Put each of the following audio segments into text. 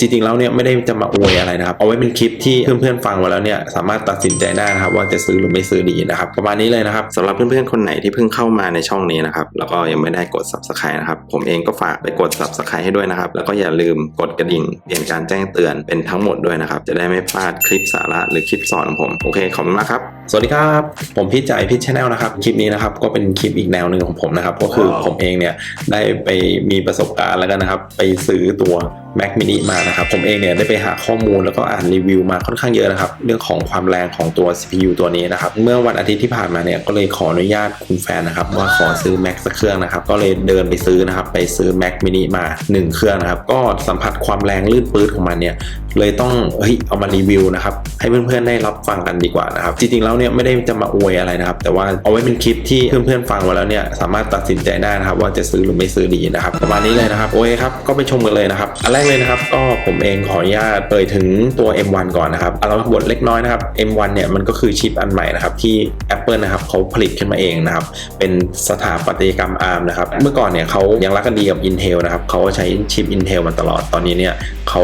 จริงๆแล้วเนี่ยไม่ได้จะมาอวยอะไรนะครับ เอาไว้เป็นคลิปที่เพื่อนๆฟังมาแล้วเนี่ยสามารถตัดสินใจได้นะครับ ว่าจะซื้อหรือไม่ซื้อดีนะครับประมาณนี้เลยนะครับสำหรับเพื่อนๆคนไหนที่เพิ่งเข้ามาในช่องนี้นะครับแล้วก็ยังไม่ได้กด subscribe นะครับผมเองก็ฝากไปกด subscribe ให้ด้วยนะครับแล้วก็อย่าลืมกดกระดิ่งเปลี่ยนการแจ้งเตือนเป็นทั้งหมดด้วยนะครับจะได้ไม่พลาดคลิปสาระหรือคลิปสอนของผมโอเคขอบคุณมากครับ สวัสดีครับ ผมพี่จ่ายพี่ชแนลนะครับ คลิปนี้นะครับก็เป็นคลิปอีกแนวหนึ่งของผมนะครับ ก็คือผมเองเนี่ยได้ไปมีประสบการณ์แล้วกันนะครับ ไปซื้อตัว Mac mini มานะครับ ผมเองเนี่ยได้ไปหาข้อมูลแล้วก็อ่านรีวิวมาค่อนข้างเยอะนะครับ เรื่องของความแรงของตัว CPU ตัวนี้นะครับ เมื่อวันอาทิตย์ที่ผ่านมาเนี่ยก็เลยขออนุญาตคุณแฟนนะครับว่าขอซื้อ Mac สักเครื่องนะครับ ก็เลยเดินไปซื้อนะครับ ไปซื้อ Mac mini มา 1 เครื่องนะครับ ก็สัมผัสความแรงลื่นปื๊ดของมันเนี่ยเลยต้องเฮ้ยเอามารีวิวนะครับให้เพื่อนๆได้รับฟังกันดีกว่านะครับจริงๆแล้วเนี่ยไม่ได้จะมาอวยอะไรนะครับ แต่ว่าเอาไว้เป็นคลิปที่เพื่อนๆฟังมาแล้วเนี่ยสามารถตัดสินใจได้นะครับว่าจะซื้อหรือไม่ซื้อดีนะครับประมาณนี้เลยนะครับโอเคครับก็ไปชมกันเลยนะครับอันแรกเลยนะครับก็ผมเองขออนุญาตเปิดถึงตัว M1 ก่อนนะครับเอาบทเล็กน้อยนะครับ M1 เนี่ยมันก็คือชิปอันใหม่นะครับที่ Apple นะครับเขาผลิตขึ้นมาเองนะครับเป็นสถาปัตยกรรม ARM นะครับเมื่อก่อนเนี่ยเขายังรักกันดีกับ Intel นะครับเขาใช้ชิป Intel มาตลอดตอนนี้เนี่ยเขา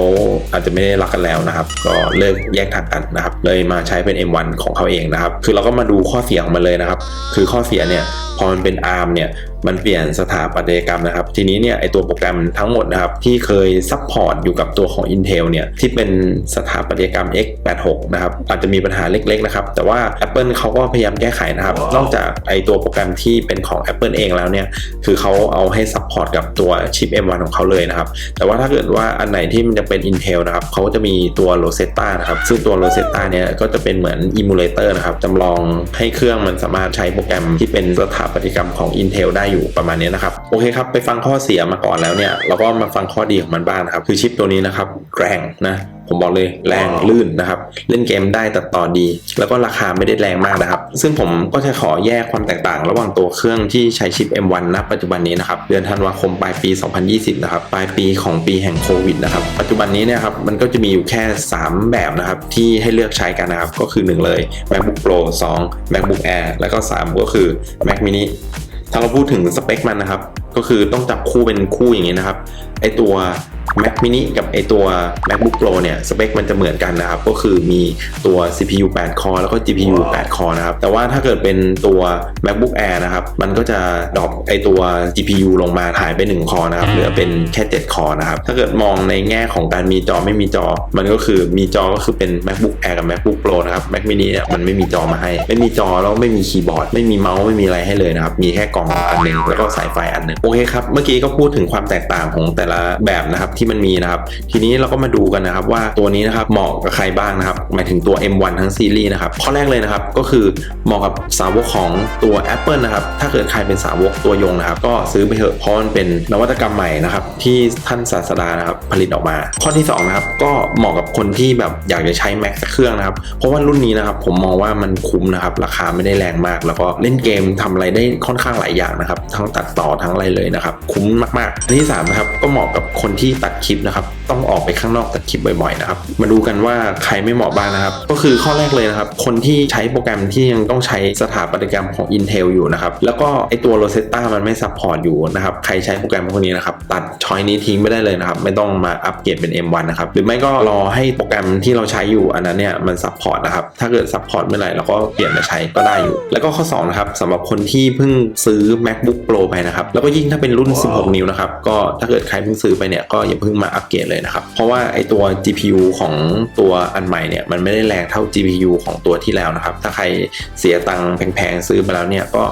อาจจะไม่ได้รักกันแล้วนะครับก็เลิกแยกทางกันนะครับเลยมาใช้เป็น M1 ของเขาเองนะครับคือเราก็มาดูข้อเสียของมันเลยนะครับ คือข้อเสียเนี่ย พอมันเป็นอาร์มเนี่ย มันเปลี่ยนสถาปัตยกรรมนะครับ ทีนี้เนี่ยไอตัวโปรแกรมทั้งหมดนะครับ ที่เคยซัพพอร์ตอยู่กับตัวของ Intel เนี่ย ที่เป็นสถาปัตยกรรม x86 นะครับ อาจจะมีปัญหาเล็กๆนะครับ แต่ว่า Apple เขาก็พยายามแก้ไขนะครับ นอกจากไอตัวโปรแกรมที่เป็นของ Apple เองแล้วเนี่ย คือเขาเอาให้ซัพพอร์ตกับตัวชิป M1 ของเขาเลยนะครับ แต่ว่าถ้าเกิดว่าอันไหนที่มันจะเป็น Intel นะครับเขาก็จะมีตัว Rosetta นะครับ ซึ่งตัว Rosetta เนี่ยก็จะเป็นเหมือน emulator นะครับจำลองให้เครื่องมันสามารถใช้โปรแกรมที่เป็นสถาปัตยกรรมของ Intel ได้อยู่ประมาณนี้นะครับโอเคครับไปฟังข้อเสียมาก่อนแล้วเนี่ยเราก็มาฟังข้อดีของมันบ้างนะครับคือชิปตัวนี้นะครับแรงนะผมบอกเลยแรงลื่นนะครับ เล่นเกมได้ตัดต่อดี แล้วก็ราคาไม่ได้แรงมากนะครับ ซึ่งผมก็จะขอแยกความแตกต่าง ระหว่างตัวเครื่องที่ใช้ชิป M1 ณปัจจุบันนี้นะครับ เดือนธันวาคมปลายปี 2020 นะครับ ปลายปีของปีแห่งโควิดนะครับ ปัจจุบันนี้เนี่ยครับมันก็จะมีอยู่แค่ 3 แบบนะครับ ที่ให้เลือกใช้กันนะครับ ก็คือ 1 เลย MacBook Pro 2 MacBook Air แล้วก็ 3 ก็คือ Mac mini ถ้าเราพูดถึงสเปคมันนะครับ ก็คือต้องจับคู่เป็นคู่อย่างนี้นะครับ ไอตัว Mac mini กับไอตัว MacBook Pro เนี่ยสเปคมันจะเหมือนกันนะครับ ก็คือมีตัว CPU 8 core แล้วก็ GPU 8 core นะครับ แต่ว่าถ้าเกิดเป็นตัว MacBook Air นะครับ มันก็จะดรอปไอตัว GPU ลงมาถ่ายไป1 core นะครับ เหลือเป็นแค่7 core นะครับ ถ้าเกิดมองในแง่ของการมีจอไม่มีจอ มันก็คือมีจอก็คือเป็น MacBook Air กับ MacBook Pro นะครับ Mac mini เนี่ยมันไม่มีจอมาให้ ไม่มีจอแล้วไม่มีคีย์บอร์ด ไม่มีเมาส์ไม่มีอะไรให้เลยนะครับ มีแค่กล่องอันหนึ่งแล้วก็สายไฟอันหนึ่งโอเคครับ เมื่อกี้ก็พูดถึงความแตกต่างของแต่ละแบบนะครับที่มันมีนะครับ ทีนี้เราก็มาดูกันนะครับว่าตัวนี้นะครับเหมาะกับใครบ้างนะครับ หมายถึงตัว M1 ทั้งซีรีส์นะครับ ข้อแรกเลยนะครับก็คือเหมาะกับสาวกของตัว Apple นะครับ ถ้าเกิดใครเป็นสาวกตัวยงนะครับ ก็ซื้อไปเถอะเพราะมันเป็นนวัตกรรมใหม่นะครับที่ท่านศาสดานะครับผลิตออกมา ข้อที่สองนะครับก็เหมาะกับคนที่แบบอยากจะใช้ Mac สักเครื่องนะครับ เพราะว่ารุ่นนี้นะครับผมมองว่ามันคุ้มนะครับราคาไม่ได้แรงมาก แล้วก็เล่นเกมทำอะไรได้ค่อนข้างหลายอย่างนะครับทั้งตัดต่อทั้งอะไรเลยนะครับ คุ้มมากๆอันที่สามนะครับก็เหมาะกับคนที่ตัดคลิปนะครับต้องออกไปข้างนอกตัดคลิปบ่อยๆนะครับมาดูกันว่าใครไม่เหมาะบ้างนะครับ ก็คือข้อแรกเลยนะครับ คนที่ใช้โปรแกรมที่ยังต้องใช้สถาปัตยกรรมของ Intel อยู่นะครับแล้วก็ไอตัว Rosetta มันไม่ซัพพอร์ตอยู่นะครับใครใช้โปรแกรมพวกนี้นะครับตัดช้อยนี้ทิ้งไม่ได้เลยนะครับไม่ต้องมาอัปเกรดเป็น M1 นะครับหรือไม่ก็รอให้โปรแกรมที่เราใช้อยู่อันนั้นเนี่ยมันซัพพอร์ตนะครับถ้าเกิดซัพพอร์ตเมื่อไหร่เราก็เปลี่ยนมาใช้ก็ได้อยู่ แล้วก็ข้อ2นะครับสำหรับคนที่เพิ่งซื้อ MacBook Pro ไปนะครับแล้วก็ยิ่งถ้าเป็นรุ่น 16 นิ้วนะครับ ก็ถ้าเกิดใครเพิ่งซื้อไปเนี่ยก็อย่าเพิ่งมาอัปเกรดเลยนะครับ เพราะว่าไอตัว GPU ของตัวอันใหม่เนี่ยมันไม่ได้แรงเท่า GPU ของตัวที่แล้วนะครับ ถ้าใครเสียตังค์แพงๆซื้อมาแล้วเนี่ยก็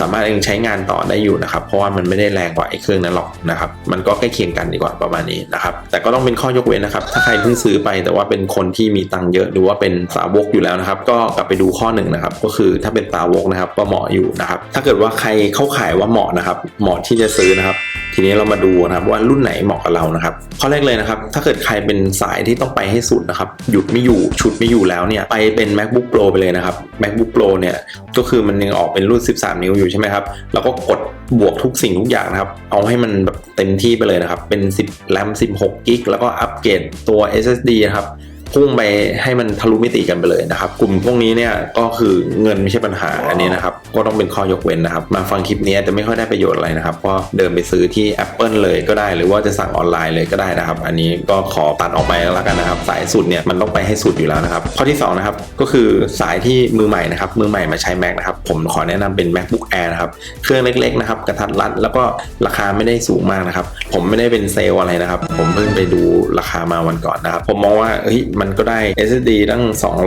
สามารถยังใช้งานต่อได้อยู่นะครับ เพราะว่ามันไม่ได้แรงกว่าไอ้เครื่องนั้นหรอกนะครับ มันก็ใกล้เคียงกันดีกว่าประมาณนี้นะครับ แต่ก็ต้องเป็นข้อยกเว้นนะครับ ถ้าใครเพิ่งซื้อไปแต่ว่าเป็นคนที่มีตังค์เยอะหรือว่าเป็นสาวกอยู่แล้วนะครับ ก็กลับไปดูข้อหนึ่งนะครับ ก็คือถ้าเป็นสาวกนะครับก็เหมาะอยู่นะครับ ถ้าเกิดว่าใครเข้าขายว่าเหมาะนะครับ เหมาะที่จะซื้อนะครับ ทีนี้เรามาดูนะครับว่ารุ่นไหนเหมาะกับเรานะครับข้อแรกเลยนะครับ ถ้าเกิดใครเป็นสายที่ต้องไปให้สุดนะครับหยุดไม่อยู่ชุดไม่อยู่แล้วเนี่ยไปเป็น macbook pro ไปเลยนะครับ macbook pro เนี่ยก็คือมันยังออกเป็นรุ่น 13 นิ้วอยู่ใช่ไหมครับแล้วก็กดบวกทุกสิ่งทุกอย่างนะครับ เอาให้มันแบบเต็มที่ไปเลยนะครับ เป็น 10 RAM 16กิกแล้วก็อัปเกรดตัว SSD นะครับ พุ่งไปให้มันทะลุมิติกันไปเลยนะครับ กลุ่มพวกนี้เนี่ยก็คือเงินไม่ใช่ปัญหาอันนี้นะครับ ก็ต้องเป็นข้อยกเว้นนะครับ มาฟังคลิปนี้จะไม่ค่อยได้ประโยชน์อะไรนะครับก็เดินไปซื้อที่ Apple เลยก็ได้ หรือว่าจะสั่งออนไลน์เลยก็ได้นะครับ อันนี้ก็ขอตัดออกไปแล้วกันนะครับ สายสุดเนี่ยมันต้องไปให้สุดอยู่แล้วนะครับ ข้อที่สองนะครับก็คือสายที่มือใหม่นะครับมือใหม่มาใช้ Mac นะครับผมขอแนะนำเป็น MacBook Air นะครับเครื่องเล็กๆนะครับกระทัดรัดแล้วก็ราคาไม่ได้สูงมากนะครับผมไม่ได้เป็นเซลล์อะไรนะครับ ผมเพิ่งไปดูราคามาวันก่อนนะครับ ผมมองว่าเฮ้ยมันก็ได้ SSD ตั้ง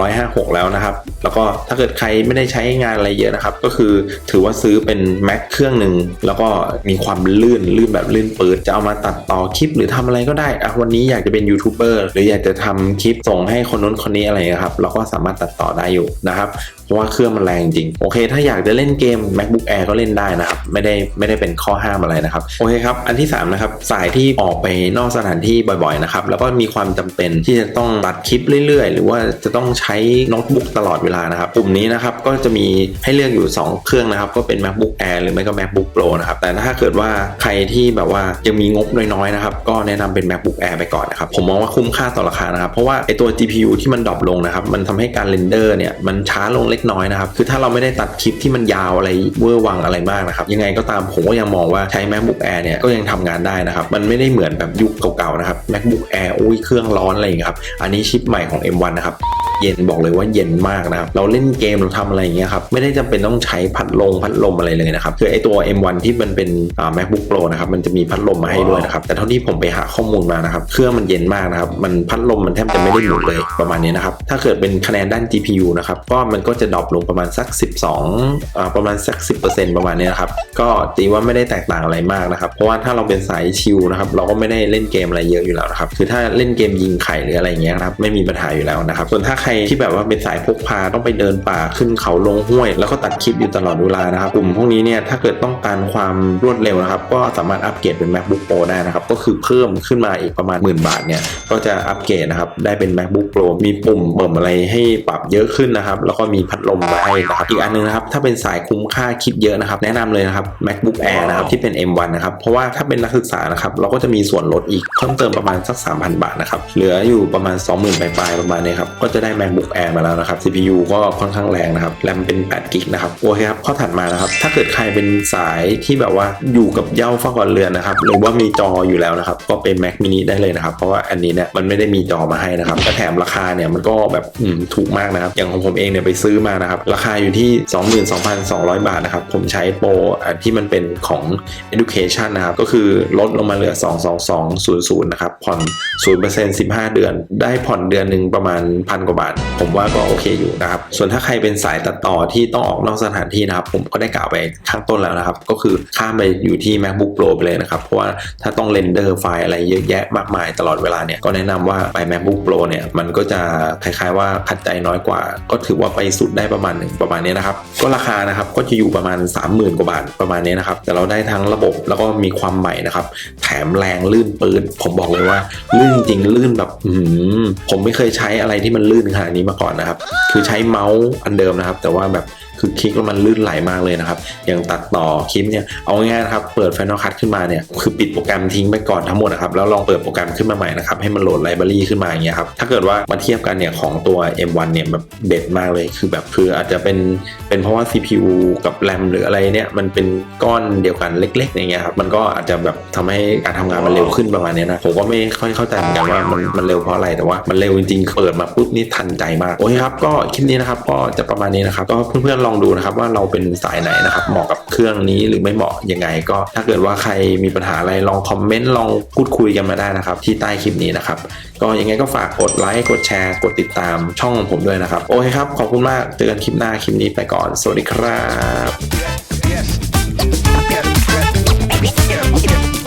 256 แล้วนะครับ แล้วก็ถ้าเกิดใครไม่ได้ใช้งานอะไรเยอะนะครับ ก็คือถือว่าซื้อเป็น Mac เครื่องหนึ่ง แล้วก็มีความลื่น ลื่นแบบลื่นปืดจะเอามาตัดต่อคลิปหรือทำอะไรก็ได้อะวันนี้อยากจะเป็นยูทูบเบอร์หรืออยากจะทำคลิปส่งให้คนนู้นคนนี้อะไรนะครับ เราก็สามารถตัดต่อได้อยู่นะครับ เพราะว่าเครื่องมันแรงจริง โอเค ถ้าอยากจะเล่นเกม MacBook Air ก็เล่นได้นะครับ ไม่ได้ไม่ได้เป็นข้อห้ามอะไรนะครับ โอเคครับ อันที่3นะครับ สายที่ออกไปนอกสถานที่บ่อยๆนะครับ แล้วก็มีความจำเป็นที่จะต้องตัดคลิปเรื่อยๆ หรือว่าจะต้องใช้โน้ตบุ๊กตลอดเวลานะครับกลุ่มนี้นะครับก็จะมีให้เลือกอยู่ 2 เครื่องนะครับ ก็เป็น MacBook Air หรือไม่ก็ MacBook Pro นะครับ แต่ถ้าเกิดว่าใครที่แบบว่ายังมีงบน้อยๆนะครับ ก็แนะนำเป็น MacBook Air ไปก่อนนะครับ ผมมองว่าคุ้มค่าต่อราคานะครับ เพราะว่าไอตัว GPU ที่มันดรอปลงนะครับ มันทำให้การเรนเดอร์เนี่ยมันช้าลงเล็กน้อยนะครับ คือถ้าเราไม่ได้ตัดคลิปที่มันยาวอะไรเวอร์วังอะไรมากนะครับ ยังไงก็ตามผมก็ยังมองว่าใช้ MacBook Air เนี่ยก็ยังทำงานได้นะครับ มันไม่ได้เหมือนแบบยุคเก่าๆนะครับ MacBook Air อุ้ยเครื่องร้อนอะไรอย่างเงี้ยครับ อันนี้ชิปใหม่ของ M1 นะครับเย็นบอกเลยว่าเย็นมากนะครับ เราเล่นเกมเราทำอะไรอย่างเงี้ยครับ ไม่ได้จำเป็นต้องใช้พัดลมพัดลมอะไรเลยนะครับ คือไอตัว M1 ที่มันเป็น MacBook Pro นะครับ มันจะมีพัดลมมาให้ด้วยนะครับ แต่เท่าที่ผมไปหาข้อมูลมานะครับ เครื่องมันเย็นมากนะครับ มันพัดลมมันแทบจะไม่ได้หมุนเลยประมาณนี้นะครับ ถ้าเกิดเป็นคะแนนด้าน GPU นะครับ ก็มันก็จะดรอปลงประมาณสัก 12อ่าประมาณสัก 10%ประมาณนี้นะครับ ก็ตีว่าไม่ได้แตกต่างอะไรมากนะครับ เพราะว่าถ้าเราเป็นสายชิลนะครับ เราก็ไม่ได้เล่นเกมอะไรเยอะอยู่แล้วนะครับ คือถ้าเล่นเกมยิงไข่หรืออะไรเงี้ยครับไม่มีปัญหาอยู่แล้วนะครับ ส่วนถ้าใครที่แบบว่าเป็นสายพกพาต้องไปเดินป่าขึ้นเขาลงห้วย แล้วก็ตัดคลิปอยู่ตลอดเวลานะครับ กลุ่มพวกนี้เนี่ยถ้าเกิดต้องการความรวดเร็วนะครับ ก็สามารถอัปเกรดเป็น MacBook Pro ได้นะครับ ก็คือเพิ่มขึ้นมาอีกประมาณหมื่นบาทเนี่ยก็จะอัปเกรดนะครับได้เป็น MacBook Pro มีปุ่มเบิ่มอะไรให้ปรับเยอะขึ้นนะครับ แล้วก็มีพัดลมมาให้นะครับอีกอันหนึงนะครับถ้าเป็นสายคุ้มค่าคลิปเยอะนะครับ แนะนำเลยนะครับ MacBook Air นะครับที่เป็น M1 นะครับเพราะว่าถ้าเป็นนักศึกษานะครับเราก็จะมีส่วนลดอีกเพิ่มเติมประมาณสัก3,000 บาทนะครับเหลืออยู่ประมาณ 20,000ปลายๆประมาณนี้ครับ ก็จะได้ MacBook Air มาแล้วนะครับ CPU ก็ค่อนข้างแรงนะครับแรมเป็น8กิกนะครับ โอเคครับ ข้อถัดมานะครับ ถ้าเกิดใครเป็นสายที่แบบว่าอยู่กับเย้าฟ้าก่อนเรือนนะครับ หรือว่ามีจออยู่แล้วนะครับ ก็เป็น Mac mini ได้เลยนะครับ เพราะว่าอันนี้เนี่ยมันไม่ได้มีจอมาให้นะครับแต่แถมราคาเนี่ยมันก็แบบถูกมากนะครับ อย่างของผมเองเนี่ยไปซื้อมานะครับ ราคาอยู่ที่ 22,200 บาทนะครับ ผมใช้โปรที่มันเป็นของ education นะครับ ก็คือลดลงมาเหลือ 22200 นะครับ ผ่อน 0% 15 เดือน ได้ผ่อนเดือนหนึ่งประมาณพันกว่าบาท ผมว่าก็โอเคอยู่นะครับ ส่วนถ้าใครเป็นสายตัดต่อที่ต้องออกนอกสถานที่นะครับ ผมก็ได้กล่าวไปข้างต้นแล้วนะครับ ก็คือข้ามไปอยู่ที่ MacBook Pro ไปเลยนะครับ เพราะว่าถ้าต้องเรนเดอร์ไฟล์อะไรเยอะแยะมากมายตลอดเวลาเนี่ยก็แนะนำว่าไป MacBook Pro เนี่ยมันก็จะคล้ายๆว่าขัดใจน้อยกว่า ก็ถือว่าไปสุดได้ประมาณหนึ่งประมาณนี้นะครับ ก็ราคานะครับก็จะอยู่ประมาณ 30,000 กว่าบาทประมาณนี้นะครับ แต่เราได้ทั้งระบบแล้วก็มีความใหม่นะครับ แถมแรงลื่นปืนผมบอกเลยว่าลื่นจริงลื่นแบบผมไม่เคยใช้อะไรที่มันลื่นขนาดนี้มาก่อนนะครับ คือใช้เมาส์อันเดิมนะครับ แต่ว่าแบบ คือคลิกแล้วมันลื่นไหลมากเลยนะครับ อย่างตัดต่อคลิปเนี่ย เอาง่ายๆนะครับ เปิด Final Cut ขึ้นมาเนี่ย คือปิดโปรแกรมทิ้งไปก่อนทั้งหมดนะครับ แล้วลองเปิดโปรแกรมขึ้นมาใหม่นะครับ ให้มันโหลดไลบรารีขึ้นมาอย่างเงี้ยครับ ถ้าเกิดว่ามาเทียบกันเนี่ยของตัว M1 เนี่ยแบบเด็ดมากเลย คือแบบคืออาจจะเป็น เป็นเพราะว่า CPU กับ RAM หรืออะไรเนี่ย มันเป็นก้อนเดียวกันเล็กๆอย่างเงี้ยครับ มันก็อาจจะแบบทำให้การทำงานมันเร็วขึ้นประมาณเนี้ยนะ ผมก็ไม่ค่อยเข้าใจเหมือนกันว่ามันมันเร็วเพราะอะไร แต่ว่ามันเร็วจริงๆ เปิดมาปุ๊บนี่ทันใจมาก โอเคครับ ก็คลิปนี้นะครับ ก็จะประมาณนี้นะครับ ก็เพื่อนๆลององดูนะครับว่าเราเป็นสายไหนนะครับเหมาะกับเครื่องนี้หรือไม่เหมาะยังไง ก็ถ้าเกิดว่าใครมีปัญหาอะไรลองคอมเมนต์ลองพูดคุยกันมาได้นะครับ ที่ใต้คลิปนี้นะครับก็ยังไงก็ฝากกดไลค์กดแชร์กดติดตามช่องของผมด้วยนะครับ โอเคครับ ขอบคุณมากเจอกันคลิปหน้าคลิปนี้ไปก่อน สวัสดีครับ Yes, yes, yes.